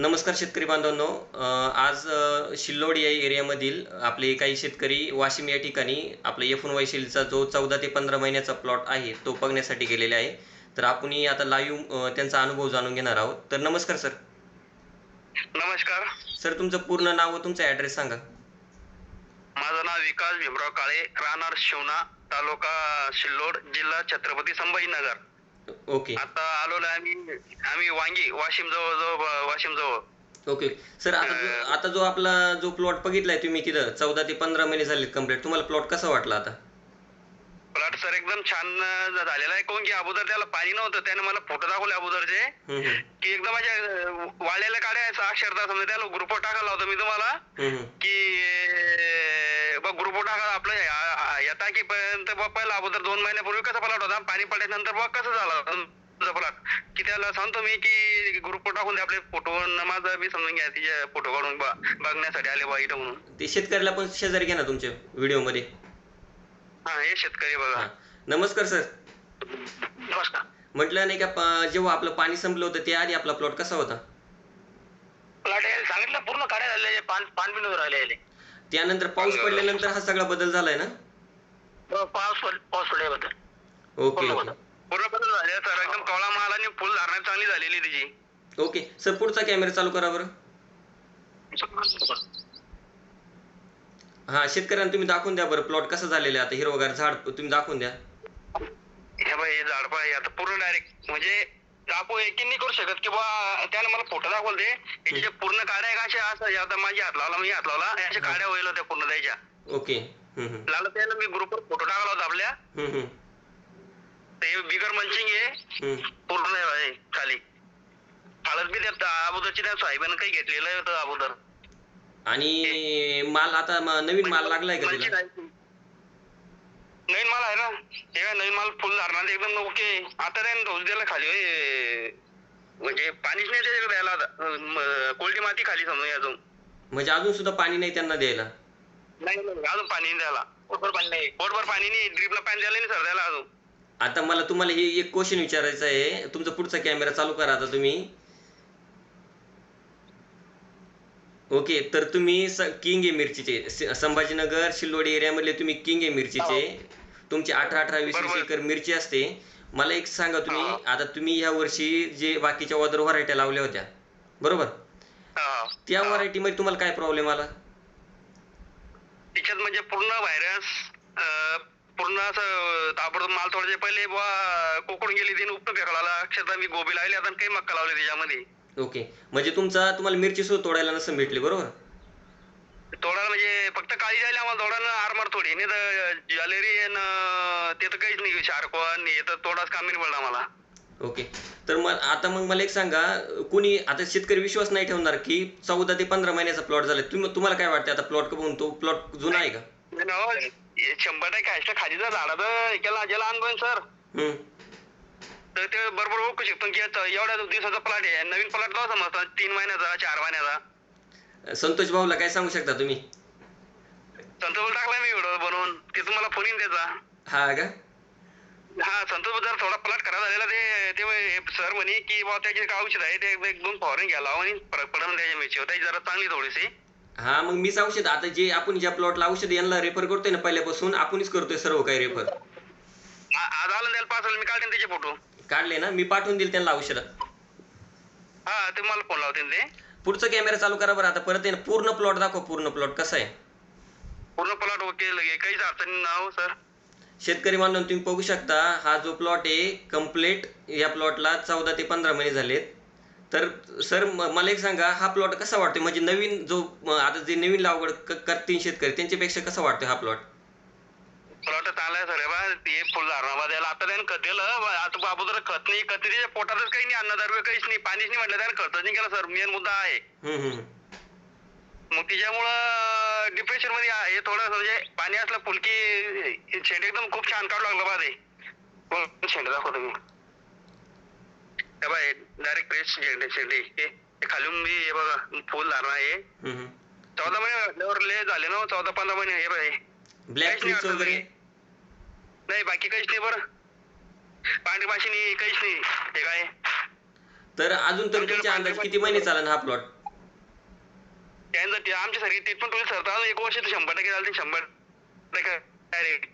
नमस्कार शेतकरी बांधवांनो. आज शिल्लोड या एरियामधील आपले काही शेतकरी वाशिम या ठिकाणी आपला एफ वाय शेलचा जो चौदा ते पंधरा महिन्याचा प्लॉट आहे तो बघण्यासाठी गेलेले आहे. तर आपण आता लाईव्ह त्यांचा अनुभव जाणून घेणार आहोत. तर नमस्कार सर नमस्कार. सर तुमचं पूर्ण नाव व तुमचा ॲड्रेस सांगा. माझं नाव विकास भीमराव काळे राहणार शिवना तालुका सिल्लोड जिल्हा छत्रपती संभाजीनगर. ओके आता आलोय आम्ही आम्ही वांगी वाशिम जवळ जवळ वाशिम जवळ ओके सर आता जो आता जो आपला जो प्लॉट बघितलाय तुम्ही तिथं चौदा ते पंधरा महिने झाले कंप्लीट तुम्हाला प्लॉट कसा वाटला आता? प्लॉट सर एकदम छान अं, झालेला आहे. कोण की अगोदर त्याला पाणी नव्हतं त्याने मला फोटो दाखवले अगोदरचे. हम्म, हम्म, की एकदम माझ्या अं, वाळलेल्या काड्या आहेत अक्षरता समजा. त्याला ग्रुपवर टाकायला होतं मी तुम्हाला. हम्म, हम्म. की ग्रुपवर टाका आपलं या- या टाकीपर्यंत बघ पहिला अगोदर दोन महिन्यापूर्वी कसा प्लॉट होता? पाणी पडल्यानंतर बघ कसं झाला? प्लॉट? की त्याला सांगतो मी की ग्रुपवर टाकून दे आपले फोटो माझं बी समजून घ्या तिचे फोटो काढून बघण्यासाठी आले बा इथं म्हणून. ते शेतकऱ्याला पण शेजारी घ्या ना तुमच्या व्हिडिओमध्ये. हा हे शेतकरी बघा. नमस्कार सर. नमस्कार. म्हटलं नाही का जेव्हा आपलं पाणी संपलं होतं त्या आधी आपला प्लॉट कसा होता? प्लॉट सांगितलं पूर्ण पान पान बिंदू राहिले त्यानंतर पाऊस पडल्यानंतर हा सगळा बदल झालाय ना? पाऊस पाऊस पडल्याबद्दल ओके ओके. पूर्ण बदल झाले सर. एकदम कवळा माल आणि फुल धारणा चांगली झालेली तिची. ओके. सर पुढचा कॅमेरा चालू करा बरं. हा शेतकऱ्यांना तुम्ही दाखवून द्या बरं प्लॉट कसं झालेलं आहे. आता हिरवगार झाड तुम्ही दाखवून द्या. हे हे झाड पाहिजे आता पूर्ण डायरेक्ट म्हणजे आपण एकी नाही करू शकत की बा त्याने मला फोटो दाखवले याचे जे पूर्ण काड्या आहे का अशा असं आता माझी हात लावला मी हात लावला अशा काड्या होईल होत्या पूर्ण द्यायच्या ओके. लाल त्याला मी ग्रुपवर फोटो टाकला होता आपल्या. ते बिगर मंचिंग आहे. पूर्ण आहे खाली. हळद बी त्यात अगोदरची त्या साहेबांनी काही घेतलेलं होतं अगोदर. आणि माल आता नवीन माल लागलाय का. नवीन माल आहे ना? हे काय नवीन माल फुल धरणार एकदम ओके. आता त्याने डोस दिला खाली होय. म्हणजे पाणीच नाही त्याच्याकडे द्यायला आता. म- कोरडी माती खाली समजून अजून. म्हणजे अजून सुद्धा पाणी नाही त्यांना द्यायला? नाही नाही, अजून पाणी नाही द्यायला. पोटभर पाणी नाही. पोटभर पाणी नाही ड्रीपला पाणी द्यायला नाही सर द्यायला अजून. आता मला तुम्हाला हे एक क्वेश्चन विचारायचं आहे. तुमचा पुढचा कॅमेरा चालू करा आता तुम्ही. ओके तर तुम्ही स- किंग आहे मिरचीचे स- संभाजीनगर शिल्लोडी एरियामधले तुम्ही किंग आहे मिरचीचे तुमची अठरा अठरा वीस वीस बरोबर. एकर मिरची असते. मला एक सांगा तुम्ही हा. आता तुम्ही ह्या वर्षी जे बाकीच्या वदर व्हरायट्या लावल्या होत्या बरोबर? हा. त्या व्हरायटीमध्ये तुम्हाला काय प्रॉब्लेम आला? त्याच्यात म्हणजे पूर्ण व्हायरस पूर्ण असं ताबडतोब माल थोडे पहिले बुवा कोकण गेली तिने उपटून फेकला अक्षरशः मी गोबी लावली आता काही मक्का लावली त्याच्यामध्ये. ओके. म्हणजे तुमचा तुम्हाला मिरची सुद्धा तोडायला नसेल भेटली बरोबर? तोडायला म्हणजे फक्त काळी जायला आम्हाला तोडायला आरमार थोडी नाही तर ज्वेलरी ते तर काहीच नाही शार्कवान हे तर तोडाच कामी नाही पडला मला ओके. तर मग आता मग मला एक सांगा कुणी आता शेतकरी विश्वास नाही ठेवणार की चौदा ते पंधरा महिन्याचा प्लॉट झाला. तुम्ही तुम्हाला काय वाटतं आता प्लॉट बघून तो प्लॉट जुना आहे का? हो, शंभर टक्के असल्या खालीचा झाडाचं केला ज्याला अनुभव सर. तर ते बरोबर ओळखू शकतो की एवढ्या दिवसाचा प्लॉट आहे नवीन प्लॉट जाऊ समजता तीन महिन्याचा चार महिन्याचा? संतोष भाऊला काय सांगू शकता तुम्ही? संतोष टाकलाय मी व्हिडिओ बनवून. ते तुम्हाला फोन येईन त्याचा हा का? हा संतोष जर थोडा प्लॉट खराब झालेला. ते ते सर म्हणे की बाबा त्याचे काय औषध आहे? ते एक दोन फवारणी घ्यायला आणि फरक पडेल त्याच्या मिरची त्याची जरा चांगली थोडीशी. हा मग मीच औषध. आता जे आपण ज्या प्लॉटला औषध यांना रेफर करतोय ना पहिल्यापासून आपणच करतोय सर्व काही रेफर आ- आज आलं त्याला पाच मी काढते त्याचे फोटो काढले ना? मी पाठवून दिले त्यांना औषध. हा ते मला फोन लावते ते पुढचा कॅमेरा चालू करा बरं. आता परत आहे ना पूर्ण प्लॉट दाखव. पूर्ण प्लॉट कसा आहे? पूर्ण प्लॉट ओके लगे. काहीच अडचणी नाव सर शेतकरी बांधव तुम्ही बघू शकता हा जो प्लॉट आहे कंप्लीट या प्लॉटला चौदा ते पंधरा महिने झालेत. तर सर म- मला एक सांगा हा प्लॉट कसा वाटतोय? म्हणजे नवीन जो म, आता जे नवीन लागवड क- करतील शेतकरी त्यांच्यापेक्षा कसा वाटतोय हा प्लॉट प्लॉट चांगला आहे सर. बा ते फुल धारणा द्यायला आता त्यानं खत दिलं. आता बाबू जर खत नाही खत त्याच्या पोटातच काही नाही अन्नदार काहीच नाही पाणीच नाही म्हटलं त्यानं खतच नाही केलं सर. मेन मुद्दा आहे. मग त्याच्यामुळं डिप्रेशनमध्ये आहे. हे थोडं म्हणजे पाणी असलं फुलकी शेंड एकदम खूप छान काढू लागलं बा ते. शेंड दाखवतो मी. हे बाय डायरेक्ट फ्रेश शेंड शेंडे. खालून मी हे बघा फुल धारणा आहे. चौदा महिने झाले ना चौदा पंधरा महिने हे बाय ब्लॅक अडचण वगैरे? नाही. बाकी काहीच नाही बरं. पांढरी माशी नाही काहीच नाही. हे काय? तर अजून तरी तुमच्या अंदाज किती महिने चालन हा प्लॉट त्यांचं ते आमच्यासारखी ट्रीटमेंट होईल सर तर एक वर्ष शंभर टक्के झालं शंभर टक्के. डायरेक्ट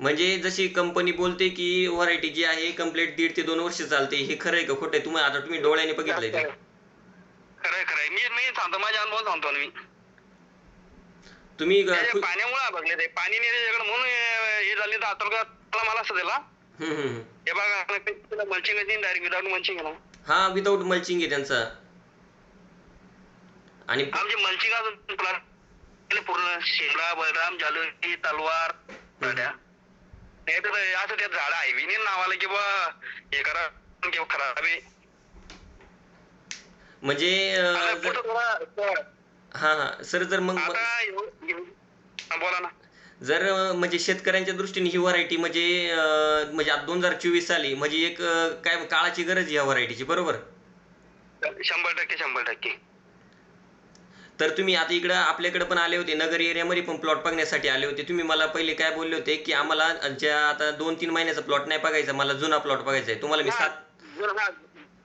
म्हणजे जशी कंपनी बोलते की व्हरायटी जी आहे कंप्लीट दीड ते दोन वर्ष चालते. हे खरं आहे का खोटं आहे? तुम्ही आता तुम्ही डोळ्याने बघितलंय ते. खरंय खरंय मी मी सांगतो माझ्या अनुभव सांगतो मी. तुम्ही ग- पाण्यामुळे बघले ते. पाणी नाही त्याच्याकडे म्हणून हे हे झाले तर आता मला असं दिला हम्म, हम्म. हे बघा मल्चिंग डायरेक्ट विदाउट मल्चिंग ना. हा विदाऊट मल्चिंग आहे त्यांचा. आणि आमचे मल्चिंग अजून प्लॉट पूर्ण शिमला बलराम जालवी तलवार गाड्या. नाही तर असं त्यात झाड आहे. विनील नावाला की बा हे करा किंवा खराब आहे. म्हणजे अं, आता जर- पुढं थोडा- हा हा. सर जर मग आता हा, बोला ना. जर अं, म्हणजे शेतकऱ्यांच्या दृष्टीने ही व्हरायटी म्हणजे अं, म्हणजे दोन हजार चोवीस साली म्हणजे एक अं, काय काळाची गरज आहे या व्हरायटीची बरोबर? शंभर टक्के शंभर टक्के. तर तुम्ही आता इकडं आपल्याकडे पण आले होते नगर एरियामध्ये पण प्लॉट बघण्यासाठी आले होते. तुम्ही मला पहिले काय बोलले होते की आम्हाला ज्या आता दोन तीन महिन्याचा प्लॉट नाही बघायचा मला जुना प्लॉट बघायचा आहे. तुम्हाला मी हा, सात जुना हा,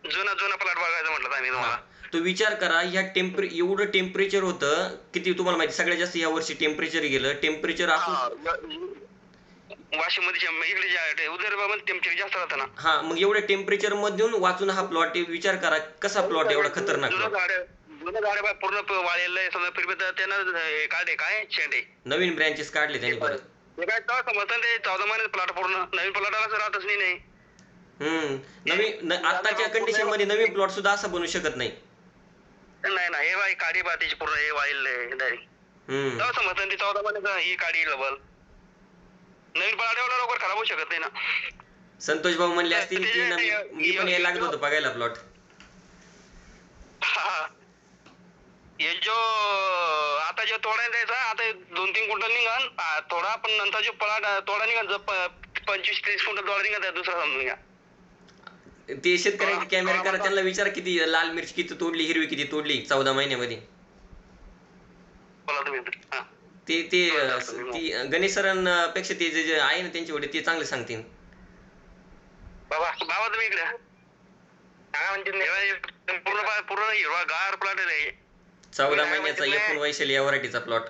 जुना जुना प्लॉट बघायचं म्हटलं आम्ही तुम्हाला. तो विचार करा ह्या टेम्परे एवढं टेम्परेचर होतं किती तुम्हाला माहिती सगळ्यात जास्त या वर्षी टेम्परेचर गेलं टेम्परेचर असून वाशिममध्ये इकडे टेम्परेचर जास्त राहतं ना. हा मग एवढ्या टेम्परेचर मधून वाचून हा प्लॉट विचार करा कसा प्लॉट एवढा खतरनाक पूर्ण वाळलेलं आहे समजा फिरबे तर त्यानं हे काढले काय शेंडे? नवीन ब्रँचेस काढले त्यांनी परत. हे काय तेव्हा समजतं ते चौदा महिने प्लॉट पूर्ण नवीन प्लॉटाला राहतच नाही नाही. हम्म नवीन आताच्या कंडिशनमध्ये नवीन प्लॉट सुद्धा असा बनू शकत नाही. नाही ना हे बाई काढी बा त्याची पूर्ण हे वाळलेलं डायरेक्ट हम्म. तेव्हा समजतं ते चौदा महिन्याचं ही काढी डबल नवीन प्लॉट एवढा लवकर खराब होऊ शकत नाही ना. संतोष भाऊ म्हणले असतील की ना मी मी पण यायला लागलो होतो बघायला प्लॉट हा. हे जो आता जो तोडा द्यायचा आता दोन तीन क्विंटल निघन थोडा पण नंतर जो पळा तोडा निघन जो पंचवीस तीस क्विंटल तोडा त्या दुसरा समजून घ्या. ते शेतकऱ्यांचे कॅमेरा करा त्यांना विचारा किती लाल मिरची किती तोडली हिरवी किती तोडली चौदा महिन्यामध्ये. हा. ते ते गणेश सरांपेक्षा ते जे जे आहे ना त्यांचे वडील ते चांगले सांगतील. बाबा बाबा तुम्ही इकडे सांगा म्हणजे नाही. पूर्ण पा- पूर्ण हिरवा गार प्लॉट आहे. चौदा महिन्याचा एकूण वैशाली या व्हरायटीचा प्लॉट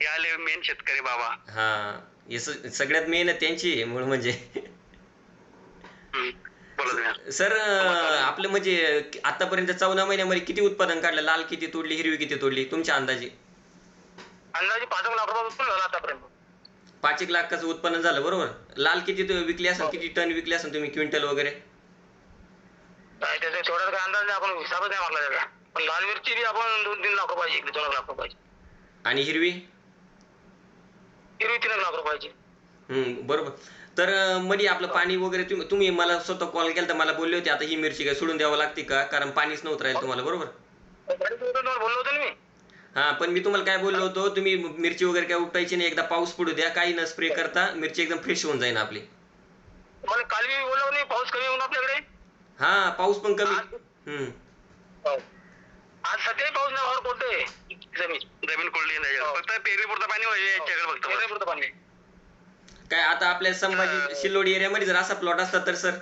हे आले मेन शेतकरी बाबा. हा हे स- सगळ्यात मेहनत त्यांची आहे मूळ म्हणजे. सर अं, आपलं म्हणजे आतापर्यंत चौदा महिन्यामध्ये किती उत्पादन काढलं? लाल किती तोडली हिरवी किती तोडली? तुमच्या अंदाजे? अंदाजे पाच एक लाख रुपये उत्पन्न झालं आतापर्यंत. पाच एक लाखाचं उत्पन्न झालं बरोबर? लाल किती विकली असेल? किती टन विकली असेल तुम्ही? क्विंटल वगैरे? काय त्याचा तेवढा काय अंदाज नाही आपण हिसाबच नाही मागला त्याचा. पण लाल मिरची बी आपण दोन तीन लाख रुपयाची इकडे दोन लाख रुपयाची. आणि हिरवी? हिरवी तीन लाख रुपयाची. हम्म बरोबर. तर मध्ये आपलं पाणी वगैरे तुम्ही तुम्ही मला स्वतः कॉल केला तर मला बोलले होते आता ही मिरची काय सोडून द्यावं लागते का? कारण पाणीच नव्हतं राहील तुम्हाला बरोबर? बोललो होतो मी. हा पण मी तुम्हाला काय बोललो होतो तुम्ही मिरची वगैरे काय उपटायची नाही एकदा पाऊस पडू द्या काही न स्प्रे करता मिरची एकदम फ्रेश होऊन जाईल आपली. मला काल मी बोललो नाही पाऊस कमी होऊन आपल्याकडे. हा पाऊस पण कमी. हम्म. आज सध्या पाऊस नाही कोणते जमीन जमीन कोरडी नाही फक्त पाणी पाहिजे याच्याकडे फक्त पेरणी पुरतं पाणी. काय आता आपल्या संभाजी शिल्लोडी एरियामध्ये जर असा प्लॉट असला तर सर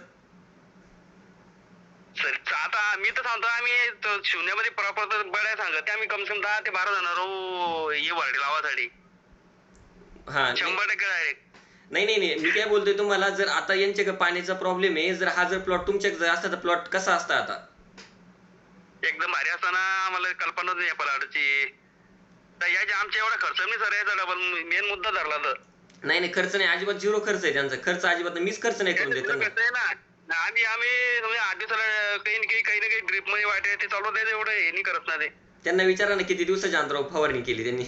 सर आता मी तर सांगतो आम्ही तो शून्यामध्ये प्रॉपर तर बड्या सांगत. आम्ही कम से कम दहा ते बारा जण राहू ये वाढी लावासाठी. हा नाही. शंभर टक्के डायरेक्ट नाही नाही नाही. मी काय बोलतोय तुम्हाला जर आता यांच्या पाण्याचा प्रॉब्लेम आहे जर हा जर प्लॉट तुमच्या जर असता तर प्लॉट कसा असता आता? एकदम भारी असताना आम्हाला कल्पना नाही पलाडची तर याच्या आमच्या एवढा खर्च नाही सर याचा डबल मेन मुद्दा धरला तर. नाही नाही खर्च नाही अजिबात झिरो खर्च आहे त्यांचा खर्च अजिबात नाही. मीच खर्च नाही करून देत त्यांना कसं आहे ना आम्ही आम्ही म्हणजे आठ दिवसाला काही ना काही काही ना काही ड्रिपमध्ये वाटे ते चालू द्यायचं एवढं हे नाही करत ना ते त्यांना विचारा ना किती दिवसाच्या अंतरावर फवारणी केली त्यांनी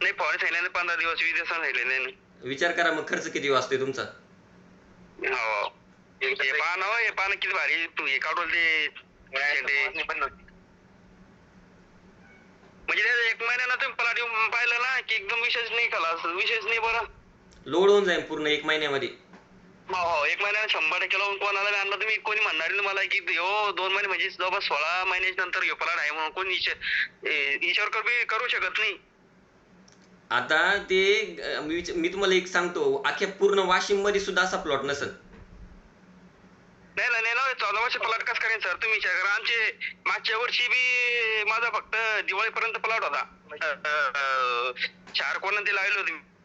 नाही फॉरेस्ट सांगितलं पंधरा दिवस वीस दिवस सांगितले नाही विचार करा मग खर्च किती वाचतोय तुमचा हो हे पान हो हे पान किती भारी तू हे काढून ते शेंडे. म्हणजे एक महिन्यानं तुम्ही पलाटी पाहिलं ना की एकदम विशेष नाही खाला असं? विशेष नाही बरं. लोड होऊन जाईल पूर्ण एक महिन्यामध्ये. हो हो एक महिन्यानं शंभर टक्के लावून कोणाला बी आणलं तुम्ही कोणी म्हणणार नाही मला की हो दोन महिने म्हणजे जवळपास सोळा महिन्याच्या नंतर ह्यो पलाट आहे म्हणून कोणी ईश्वर करू करू शकत नाही. आता ते अं, मी विच- मी तुम्हाला एक सांगतो अख्ख्या पूर्ण वाशिममध्ये सुद्धा असा प्लॉट नसेल. नाही नाही नाही चौदा वर्ष पलाट कस करेन सर तुम्ही विचार करा. आमचे मागच्या वर्षी बी माझा फक्त दिवाळीपर्यंत प्लॉट होता. अं, अं, चार कोण ते लावले होते.